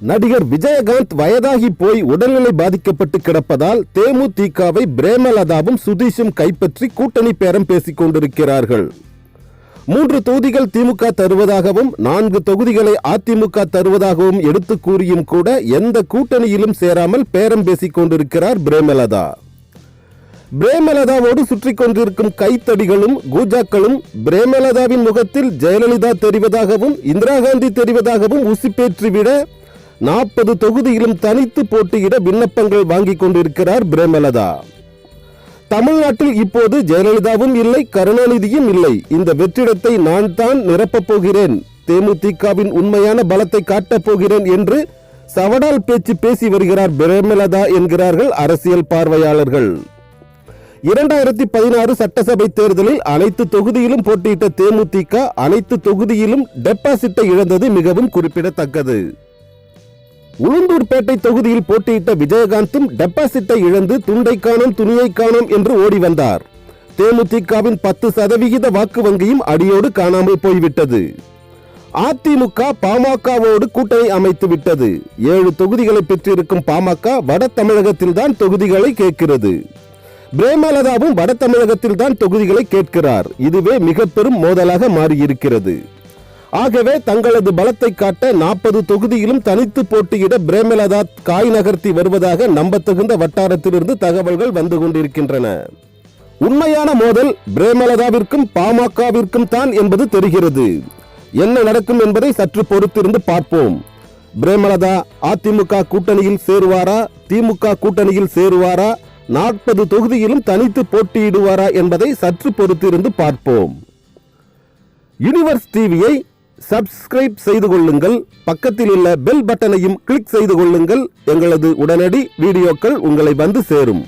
நடிகர் விஜயகாந்த் வயதாகி போய் உடல்நிலை பாதிக்கப்பட்டு கிடப்பதால் தேமுதிகவை பிரேமலதாவும் சுதீஷும் கைப்பற்றி கூட்டணி பேரம் பேசிக் கொண்டிருக்கிறார்கள். மூன்று தொகுதிகள் திமுக தருவதாகவும் நான்கு தொகுதிகளை அதிமுக தருவதாகவும் எடுத்து கூறியும் கூட எந்த கூட்டணியிலும் சேராமல் பேரம் பேசிக் கொண்டிருக்கிறார் பிரேமலதா. பிரேமலதாவோடு சுற்றி கொண்டிருக்கும் கைத்தடிகளும் கூஜாக்களும் பிரேமலதாவின் முகத்தில் ஜெயலலிதா தெரிவதாகவும் இந்திரா காந்தி தெரிவதாகவும் உசிப்பேற்றிவிட நாற்பது தொகுதியிலும் தனித்து போட்டியிட விண்ணப்பங்கள் வாங்கிக் கொண்டிருக்கிறார் பிரேமலதா. தமிழ்நாட்டில் இப்போது ஜெயலலிதாவும் இல்லை கருணாநிதியும் இல்லை. இந்த வெற்றிடத்தை நான் தான் நிரப்பப் போகிறேன். தேமுதிகவின் உண்மையான பலத்தை காட்டப் போகிறேன் என்று சவடால் பேச்சு பேசி வருகிறார் பிரேமலதா என்கிறார்கள் அரசியல் பார்வையாளர்கள். இரண்டாயிரத்தி பதினாறு சட்டசபை தேர்தலில் அனைத்து தொகுதியிலும் போட்டியிட்ட தேமுதிக அனைத்து தொகுதியிலும் டெபாசிட்டை இழந்தது மிகவும் குறிப்பிடத்தக்கது. உளுந்தூர்பேட்டை தொகுதியில் போட்டியிட்ட விஜயகாந்தும் டெபாசிட்டை இழந்து துண்டை காணோம் துணியை காணோம் என்று ஓடி வந்தார். தேமுதிகவின் பத்து சதவிகித வாக்கு வங்கியும் அடியோடு காணாமல் போய்விட்டது. அதிமுக பாமகவோடு கூட்டணி அமைத்து விட்டது. ஏழு தொகுதிகளை பெற்றிருக்கும் பாமக வட தமிழகத்தில் தான் தொகுதிகளை கேட்கிறது. பிரேமலதாவும் வட தமிழகத்தில் தான் தொகுதிகளை கேட்கிறார். இதுவே மிக பெரும் மோதலாக மாறியிருக்கிறது. ஆகவே தங்களது பலத்தை காட்ட நாற்பது தொகுதியிலும் தனித்து போட்டியிட பிரேமலதா காய் நகர்த்தி வருவதாக நம்பத்தகுந்த வட்டாரத்திலிருந்து தகவல்கள் வந்து கொண்டிருக்கின்றன. உண்மையான மோதல் பிரேமலதாவிற்கும் பாமகவிற்கும் தான் என்பது தெரிகிறது. என்ன நடக்கும் என்பதை சற்று பொறுத்திருந்து பார்ப்போம். பிரேமலதா அதிமுக கூட்டணியில் சேருவாரா? திமுக கூட்டணியில் சேருவாரா? நாற்பது தொகுதியிலும் தனித்து போட்டியிடுவாரா என்பதை சற்று பொறுத்திருந்து பார்ப்போம். யூனிவர்ஸ் டிவியை சப்ஸ்கிரைப் செய்து கொள்ளுங்கள் பக்கத்தில் உள்ள பெல் பட்டனையும் கிளிக் செய்து கொள்ளுங்கள் எங்களது உடனடி வீடியோக்கள் உங்களை வந்து சேரும்.